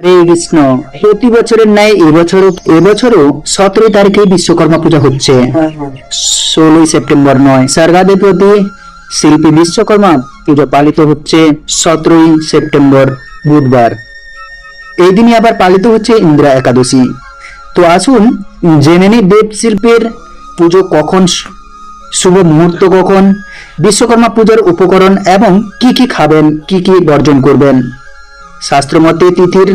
হরে কৃষ্ণ। প্রতি বছরের ন্যায় এবছরও এবছরও সতেরো তারিখে বিশ্বকর্মা পূজা হচ্ছে। ষোলোই সেপ্টেম্বর নয় সার্গাদের প্রতি শিল্পী বিশ্বকর্মা পুজো পালিত হচ্ছে সতেরোই সেপ্টেম্বর বুধবার। এই দিনই আবার পালিত হচ্ছে ইন্দিরা একাদশী। তো আসুন জেনে নিই দেব শিল্পের পুজো কখন, শুভ মুহূর্ত কখন, বিশ্বকর্মা পূজার উপকরণ এবং কি কি খাবেন, কি কি বর্জন করবেন। শাস্ত্রমতে তিথির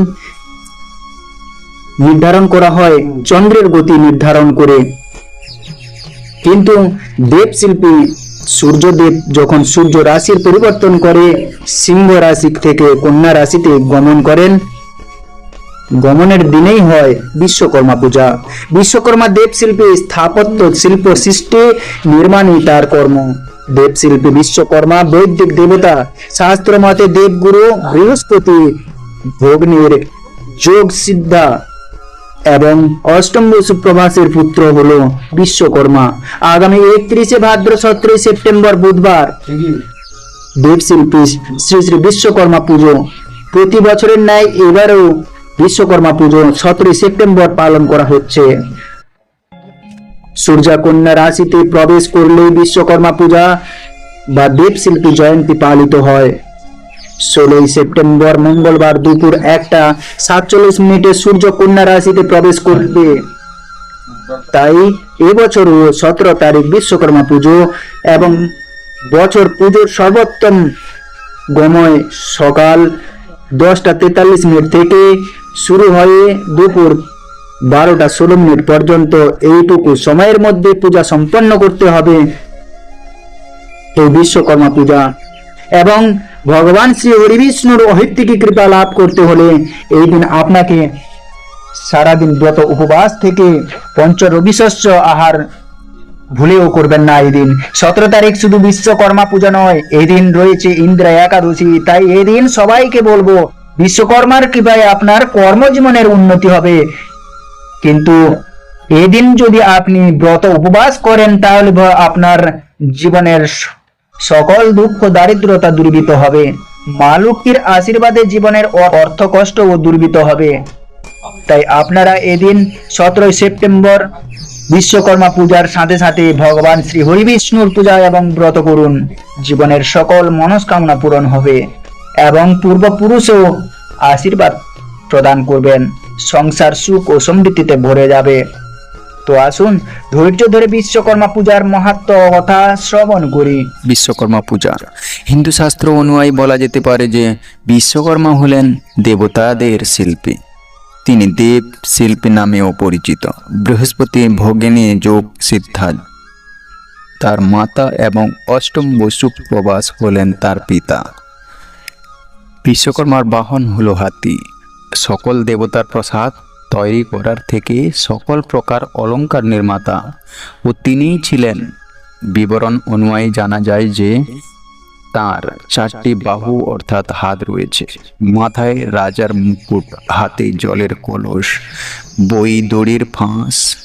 নির্ধারণ করা হয়, চন্দ্রের গতি নির্ধারণ করে। কিন্তু দেবশিল্পী সূর্যদেব যখন সূর্য রাশির পরিবর্তন করে, সিংহ রাশি থেকে কন্যা রাশিতে গমন করেন। গমনের দিনেই হয় বিশ্বকর্মা পূজা। বিশ্বকর্মা দেবশিল্পী স্থাপত্য শিল্প সৃষ্টি, নির্মাণই তার কর্ম। দেবশিল্পী বিশ্বকর্মা, বৈদিক দেবতা, শাস্ত্র মতে দেবগুরু, বৃহস্পতি, ভগ্নির যোগ সিদ্ধা এবং অষ্টম সুপ্রভাসের পুত্র হলো বিশ্বকর্মা। আগামী একত্রিশে ভাদ্র সতেরোই সেপ্টেম্বর বুধবার দেবশিল্পী শ্রী শ্রী বিশ্বকর্মা পুজো। প্রতি বছরের ন্যায় এবারেও বিশ্বকর্মা পুজো সতেরোই সেপ্টেম্বর পালন করা হচ্ছে। সূর্যা কন্যা রাশিতে প্রবেশ করলেই বিশ্বকর্মা পূজা বা দেবশিল্পী জয়ন্তী পালিত হয়। ষোলোই সেপ্টেম্বর মঙ্গলবার দুপুর একটা সাতচল্লিশ মিনিটে সূর্য কন্যা রাশিতে প্রবেশ করবে। তাই এবছরও সতেরো তারিখ বিশ্বকর্মা পুজো এবং বছর পুজোর সর্বোত্তম গময় সকাল দশটা তেতাল্লিশ মিনিট থেকে শুরু হয়ে দুপুর বারোটা ষোলো মিনিট পর্যন্ত এইটুকু সময়ের মধ্যে পূজা সম্পন্ন করতে হবে। এই বিশ্বকর্মা পূজা, এবং ভগবান শ্রী হরিবিষ্ণুর অহিত্যিকি কৃপা লাভ করতে হলে এই দিন আপনাকে সারাদিন ব্রত উপবাস থেকে পঞ্চ রবিশস্য আহার ভুলেও করবেন না এই দিন। সতেরো তারিখ শুধু বিশ্বকর্মা পূজা নয়, এই দিন রয়েছে ইন্দ্রা একাদশী। তাই এই দিন সবাইকে বলব, বিশ্বকর্মার কৃপায় আপনার কর্মজীবনের উন্নতি হবে। কিন্তু এদিন যদি আপনি ব্রত উপবাস করেন, তাহলে আপনার জীবনের সকল দুঃখ, দারিদ্রতা দূরীভূত হবে। মা লক্ষ্মীর আশীর্বাদে জীবনের অর্থ কষ্ট ও দূরীভূত হবে। তাই আপনারা এদিন সতেরোই সেপ্টেম্বর বিশ্বকর্মা পূজার সাথে সাথে ভগবান শ্রী হরিবিষ্ণুর পূজা এবং ব্রত করুন। জীবনের সকল মনস্কামনা পূরণ হবে এবং পূর্বপুরুষও আশীর্বাদ প্রদান করবেন। সংসার সুখ ও সমৃদ্ধিতে ভরে যাবে। তো আসুন ধৈর্য ধরে বিশ্বকর্মা পূজার মাহাত্ম কথা শ্রবণ করি। বিশ্বকর্মা পূজা। হিন্দু শাস্ত্র অনুযায়ী বলা যেতে পারে যে, বিশ্বকর্মা হলেন দেবতাদের শিল্পী। তিনি দেব শিল্পী নামেও পরিচিত। বৃহস্পতি ভগিনী যোগ সিদ্ধা তার মাতা এবং অষ্টম বসু প্রবাস হলেন তার পিতা। বিশ্বকর্মার বাহন হলো হাতি। সকল দেবতার প্রসাদ তৈরি করার থেকে সকল প্রকার অলংকার নির্মাতা। ও তিনিই ছিলেন। বিবরণ অনুযায়ী জানা যায় যে, তার চারটি বাহু অর্থাৎ হাত রয়েছে। মাথায় রাজার মুকুট, হাতে জলের কলস, বই দড়ির ফাঁস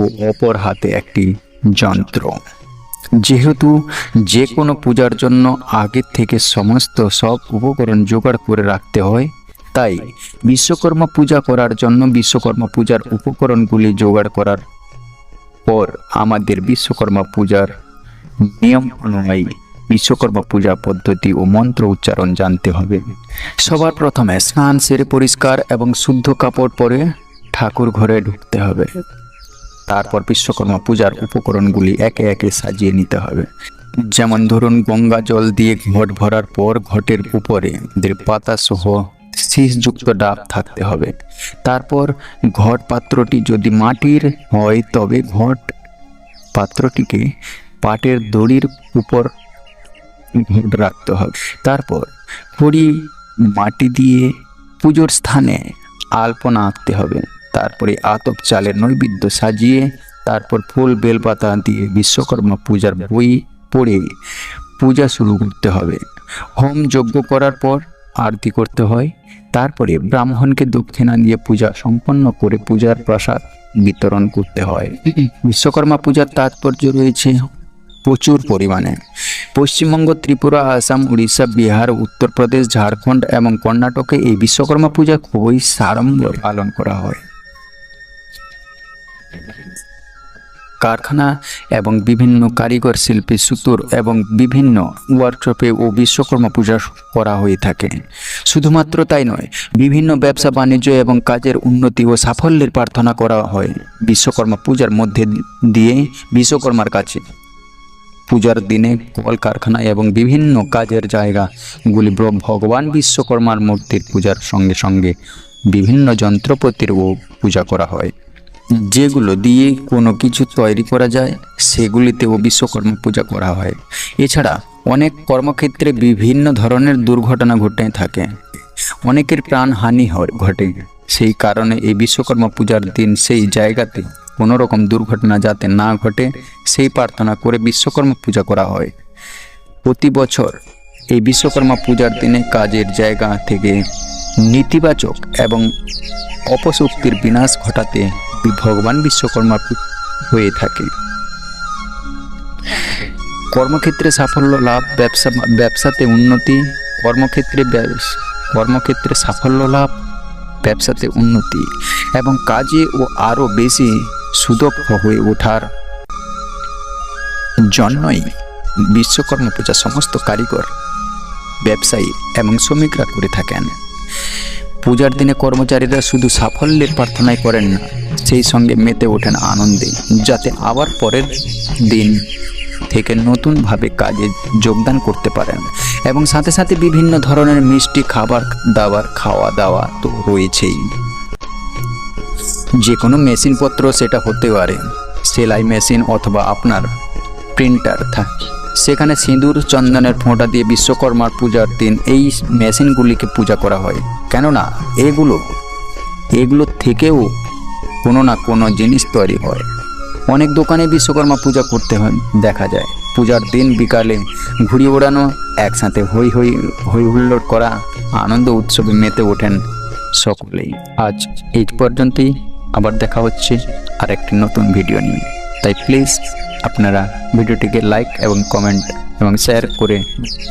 ও অপর হাতে একটি যন্ত্র। যেহেতু যে কোনো পূজার জন্য আগের থেকে সমস্ত সব উপকরণ জোগাড় করে রাখতে হয় তাই বিশ্বকর্মা পূজা করার জন্য বিশ্বকর্মা পূজার উপকরণগুলি জোগাড় করার পর আমাদের বিশ্বকর্মা পূজার নিয়ম অনুযায়ী বিশ্বকর্মা পূজা পদ্ধতি ও মন্ত্র উচ্চারণ জানতে হবে। সবার প্রথমে স্নান সেরে পরিষ্কার এবং শুদ্ধ কাপড় পরে ঠাকুর ঘরে ঢুকতে হবে। তারপর বিশ্বকর্মা পূজার উপকরণগুলি একে একে সাজিয়ে নিতে হবে। যেমন ধরুন গঙ্গা জল দিয়ে ঘট ভরার পর ঘটের উপরে পাতা সহ শীষযুক্ত ডাব থাকতে হবে। তারপর ঘট পাত্রটি যদি মাটির হয়, তবে ঘট পাত্রটিকে পাটের দড়ির উপর ঘট রাখতে হবে। তারপর খড়ি মাটি দিয়ে পুজোর স্থানে আলপনা আঁকতে হবে। তারপরে আতপ চালের নৈবেদ্য সাজিয়ে তারপর ফুল বেলপাতা দিয়ে বিশ্বকর্মা পূজার বই পড়ে পূজা শুরু করতে হবে। হোম যজ্ঞ করার পর আরতি করতে হয়। তারপরে ব্রাহ্মণকে দক্ষিণা দিয়ে পূজা সম্পন্ন করে পূজার প্রসাদ বিতরণ করতে হয়। বিশ্বকর্মা পূজার তাৎপর্য রয়েছে প্রচুর পরিমাণে। পশ্চিমবঙ্গ, ত্রিপুরা, আসাম, উড়িষ্যা, বিহার, উত্তরপ্রদেশ, ঝাড়খণ্ড এবং কর্ণাটকে এই বিশ্বকর্মা পূজা খুবই সাড়ম্বর পালন করা হয়। কারখানা এবং বিভিন্ন কারিগর শিল্পী সুতোর এবং বিভিন্ন ওয়ার্কশপে ও বিশ্বকর্মা পূজা করা হয়ে থাকে। শুধুমাত্র তাই নয়, বিভিন্ন ব্যবসা বাণিজ্য এবং কাজের উন্নতি ও সাফল্যের প্রার্থনা করা হয় বিশ্বকর্মা পূজার মধ্যে দিয়ে বিশ্বকর্মার কাছে। পূজার দিনে কলকারখানা এবং বিভিন্ন কাজের জায়গাগুলি ভগবান বিশ্বকর্মার মূর্তির পূজার সঙ্গে সঙ্গে বিভিন্ন যন্ত্রপাতিরও পূজা করা হয়। যেগুলো দিয়ে কোনো কিছু তৈরি করা যায়, সেগুলিতেও বিশ্বকর্মা পূজা করা হয়। এছাড়া অনেক কর্মক্ষেত্রে বিভিন্ন ধরনের দুর্ঘটনা ঘটে থাকে। অনেকের প্রাণহানি ঘটে। সেই কারণে এই বিশ্বকর্মা পূজার দিন সেই জায়গাতে কোনো রকম দুর্ঘটনা যাতে না ঘটে, সেই প্রার্থনা করে বিশ্বকর্মা পূজা করা হয়। প্রতি বছর এই বিশ্বকর্মা পূজার দিনে কাজের জায়গা থেকে নেতিবাচক এবং অপশক্তির বিনাশ ঘটাতে ভগবান বিশ্বকর্মা হয়ে থাকে। কর্মক্ষেত্রে সাফল্য লাভ, ব্যবসা, ব্যবসাতে উন্নতি, কর্মক্ষেত্রে কর্মক্ষেত্রে সাফল্য লাভ, ব্যবসাতে উন্নতি এবং কাজে ও আরও বেশি সুদক্ষ হয়ে ওঠার জন্যই বিশ্বকর্মা পূজা সমস্ত কারিগর, ব্যবসায়ী এবং শ্রমিকরা করে থাকেন। পূজার দিনে কর্মচারীরা শুধু সাফল্যের প্রার্থনাই করেন না, সেই সঙ্গে মেতে ওঠেন আনন্দে, যাতে আবার পরের দিন থেকে নতুনভাবে কাজে যোগদান করতে পারেন। এবং সাথে সাথে বিভিন্ন ধরনের মিষ্টি খাবার দাবার, খাওয়া দাওয়া তো রয়েছেই। যে কোনো মেশিনপত্র সেটা হতে পারে, সেলাই মেশিন অথবা আপনার প্রিন্টার থাকে। সেখানে সিঁদুর, চন্দনের ফোঁটা দিয়ে বিশ্বকর্মার পূজার দিন এই মেশিনগুলিকে পূজা করা হয়। কেননা এগুলো এগুলো থেকেও কোনো না কোনো জিনিস তৈরি হয়। অনেক দোকানে বিশ্বকর্মা পূজা করতে হয়, দেখা যায়। পূজার দিন বিকালে ঘুড়ি ওড়ানো, একসাথে হই হই হই হুল্লোড় করা, আনন্দ উৎসবে মেতে ওঠেন সকলেই। আজ এই পর্যন্তই, আবার দেখা হচ্ছে আর একটি নতুন ভিডিও নিয়ে। তাই প্লিজ আপনারা ভিডিওটিকে লাইক এবং কমেন্ট এবং শেয়ার করে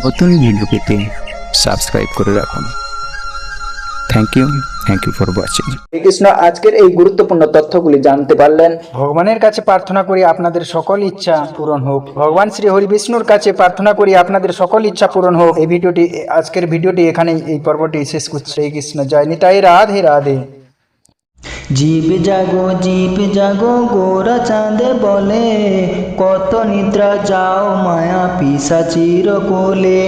নতুন ভিডিও পেতে সাবস্ক্রাইব করে রাখুন। Thank you thank you for watching Srikrishna আজকের এই গুরুত্বপূর্ণ তথ্যগুলি জানতে পারলেন। ভগবানের কাছে প্রার্থনা করি আপনাদের সকল ইচ্ছা পূরণ হোক। ভগবান শ্রী হরি বিষ্ণুর কাছে প্রার্থনা করি আপনাদের সকল ইচ্ছা পূরণ হোক। এই ভিডিওটি আজকের ভিডিওটি এখানেই এই পর্বটি শেষ করছে। শ্রীকৃষ্ণ জয় নিতাই রাধে রাধে। জীব জাগো জীব জাগো গোরা চাঁদে বলে কত নিদ্রা যাও মায়া পিসাচির কোলে।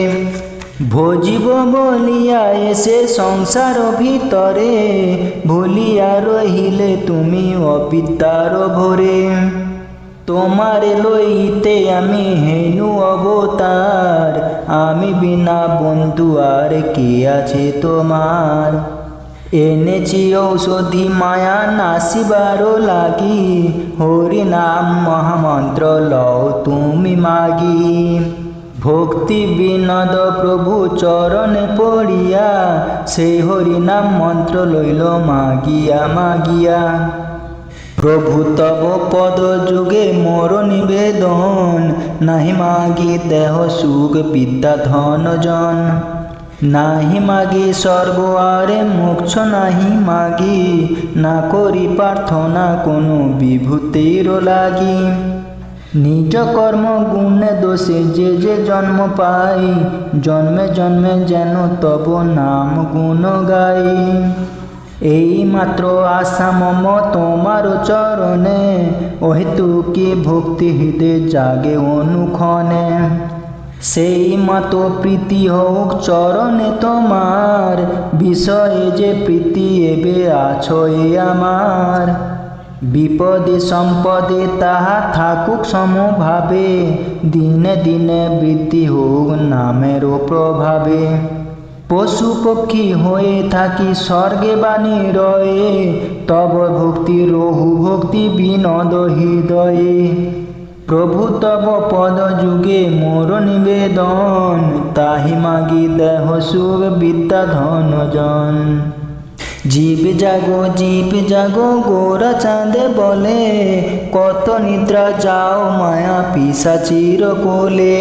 ভোজিব বলিয়া এসে সংসার ভিতরে, ভুলিয়া রহিলে তুমি অবিদ্যার ভরে। তোমার লইতে আমি হেনু অবতার, আমি বিনা বন্ধু আর কে আছে তোমার? এনেছি ঔষধি মায়া নাসিবারো লাগি হরি নাম মহামন্ত্র লও তুমি মাগি। ভক্তি বিনোদ প্রভু চরণে পড়িয়া, সেই হরি নাম মন্ত্র লইল, মাগিয়া মাগিয়া। প্রভু তব পদ যুগে মোর নিবেদন, নাহি মাগি দেহ সুখ বিদ্যা ধন জন। নাহি মাগি স্বর্গ আরে মোক্ষ নাহি মাগি, না করি প্রার্থনা কোনো বিভূতির লাগি। নিজ কর্ম গুণে দোষে যে যে জন্ম পাই, জন্মে জন্মে যেন তব নাম গুণ গাই। এই মাত্র আশা মম তোমার চরণে ওহেতু কি ভক্তি হৃদে জাগে অনুক্ষণে। সেই মত প্রীতি হোক চরণে তোমার, বিষয়ে যে প্রীতি এবে আছো এ আমার। বিপদে সম্পদে তাহা থাকুক সমভাবে। দিনে দিনে বৃদ্ধি হোক নামেরও প্রভাবে। পশু পক্ষী হয়ে থাকি স্বর্গে বাণী রয়ে, তব ভক্তি রহু ভক্তি, বিনোদ হৃদয়ে। প্রভু তব পদ যুগে মোর নিবেদন, তাহি মাগি দেহ সুখ বিদ্যা ধন জন জীব জাগো জীব জাগো গোরা চাঁদে বলে কত নিদ্রা যাও মায়া পিসাচির কোলে।